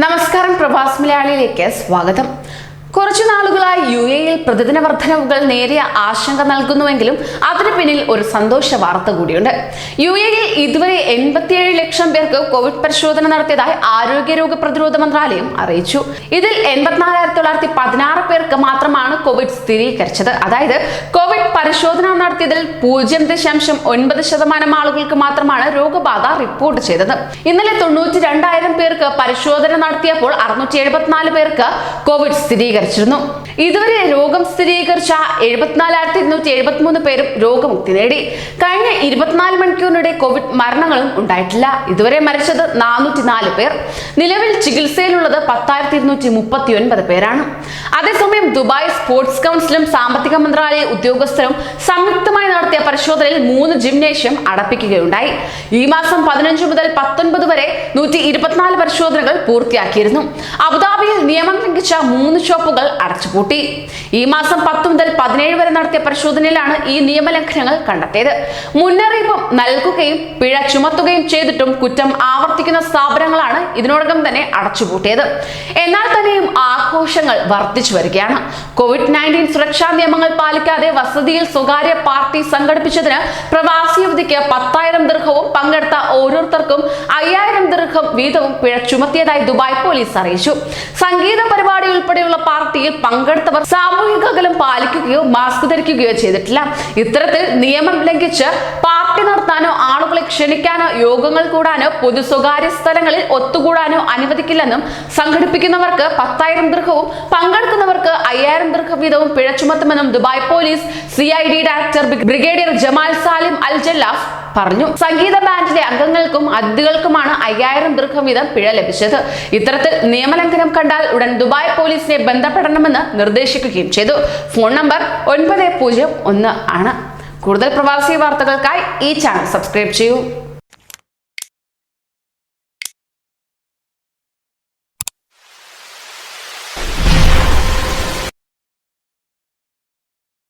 നമസ്കാരം പ്രഭാസ് മലയാളിയിലേക്ക് സ്വാഗതം. കുറച്ചു നാളുകളായി യു എയിൽ പ്രതിദിന വർധനവുകൾ നേരിയ ആശങ്ക നൽകുന്നുവെങ്കിലും അതിനു പിന്നിൽ ഒരു സന്തോഷ വാർത്ത കൂടിയുണ്ട്. യു എയിൽ ഇതുവരെ എൺപത്തിയേഴ് ലക്ഷം പേർക്ക് കോവിഡ് പരിശോധന നടത്തിയതായി ആരോഗ്യരോഗ പ്രതിരോധ മന്ത്രാലയം അറിയിച്ചു. ഇതിൽ എൺപത്തിനാലായിരത്തി തൊള്ളായിരത്തി പതിനാറ് പേർക്ക് മാത്രമാണ് കോവിഡ് സ്ഥിരീകരിച്ചത്. അതായത് കോവിഡ് പരിശോധന നടത്തിയതിൽ പൂജ്യം ദശാംശം ഒൻപത് ശതമാനം ആളുകൾക്ക് മാത്രമാണ് രോഗബാധ റിപ്പോർട്ട് ചെയ്തത്. ഇന്നലെ തൊണ്ണൂറ്റി രണ്ടായിരം പേർക്ക് പരിശോധന നടത്തിയപ്പോൾ അറുന്നൂറ്റി എഴുപത്തിനാല് പേർക്ക് കോവിഡ് സ്ഥിരീകരിച്ചിരുന്നു ഇതുവരെ രോഗം സ്ഥിരീകരിച്ച എഴുപത്തിനാലായിരത്തി ഇരുന്നൂറ്റി എഴുപത്തിമൂന്ന് പേരും രോഗമുക്തി നേടി. കഴിഞ്ഞ ഇരുപത്തിനാല് മണിക്കൂറിനിടെ കോവിഡ് മരണങ്ങളും ഉണ്ടായിട്ടില്ല. ഇതുവരെ മരിച്ചത് നാനൂറ്റി നാല് പേർ. നിലവിൽ ചികിത്സയിലുള്ളത് പത്തായിരത്തി ഇരുന്നൂറ്റി മുപ്പത്തി ഒൻപത് പേരാണ്. അതേസമയം ദുബായ് സ്പോർട്സ് കൗൺസിലും സാമ്പത്തിക മന്ത്രാലയ ഉദ്യോഗസ്ഥരും സംയുക്തമായി നടത്തിയ പരിശോധനയിൽ മൂന്ന് ജിംനേഷ്യം അടപ്പിക്കുകയുണ്ടായി. ഈ മാസം പതിനഞ്ച് മുതൽ പത്തൊൻപത് വരെ നൂറ്റി ഇരുപത്തിനാല് പരിശോധനകൾ പൂർത്തിയാക്കിയിരുന്നു. അബുദാബിയിൽ നിയമം ലംഘിച്ച മൂന്ന് ഷോപ്പുകൾ അടച്ചുപൂട്ടി. ഈ മാസം പത്ത് മുതൽ പതിനേഴ് വരെ നടത്തിയ പരിശോധനയിലാണ് ഈ നിയമലംഘനങ്ങൾ കണ്ടെത്തിയത്. മുന്നറിയിപ്പ് നൽകുകയും പിഴ ചുമത്തുകയും ചെയ്തിട്ടും കുറ്റം ആവർത്തിക്കുന്ന സ്ഥാപനങ്ങളാണ് ഇതിനോടകം തന്നെ അടച്ചുപൂട്ടിയത്. എന്നാൽ തന്നെയും ആഘോഷങ്ങൾ വർദ്ധിച്ചു വരികയാണ്. കോവിഡ് നയന്റീൻ സുരക്ഷാ നിയമങ്ങൾ പാലിക്കാതെ വസതിയിൽ സ്വകാര്യ പാർട്ടി സംഘടിപ്പിച്ചതിന് പ്രവാസി യുവതിക്ക് പത്തായിരം ദീർഘവും പങ്കെടുത്ത ഓരോരുത്തർക്കും അയ്യായിരം ദീർഘം വീതവും പിഴ ചുമത്തിയതായി ദുബായ് പോലീസ് അറിയിച്ചു. സംഗീത പരിപാടി ഉൾപ്പെടെയുള്ള പാർട്ടിയിൽ പങ്കെടുത്തവർ സാമൂഹിക അകലം പാലിക്കുകയോ മാസ്ക് ധരിക്കുകയോ ചെയ്തിട്ടില്ല. ഇത്തരത്തിൽ നിയമം ലംഘിച്ച് പാർട്ടി നടത്താനോ ആളുകളെ ക്ഷണിക്കാനോ യോഗങ്ങൾ കൂടാനോ പൊതു സ്വകാര്യ സ്ഥലങ്ങളിൽ ഒത്തുകൂടാനോ അനുവദിക്കില്ലെന്നും സംഘടിപ്പിക്കുന്നവർക്ക് പത്തായിരം ദൃഹവും പങ്കെടുക്കുന്നവർക്ക് അയ്യായിരം ദൃഹം വീതവും പിഴ ചുമത്തുമെന്നും Dubai police C director brigadier Jamal Salim Al Jallaf പറഞ്ഞു. സംഗീത ബാൻഡിലെ അംഗങ്ങൾക്കും അതിഥികൾക്കുമാണ് അയ്യായിരം ദീർഘം വീതം പിഴ ലഭിച്ചത്. ഇത്തരത്തിൽ നിയമലംഘനം കണ്ടാൽ ഉടൻ ദുബായ് പോലീസിനെ ബന്ധപ്പെടണമെന്ന് നിർദ്ദേശിക്കുകയും ചെയ്തു. ഫോൺ നമ്പർ ഒൻപത് പൂജ്യം ഒന്ന് ആണ്. കൂടുതൽ പ്രവാസി വാർത്തകൾക്കായി ഈ ചാനൽ സബ്സ്ക്രൈബ് ചെയ്യൂ.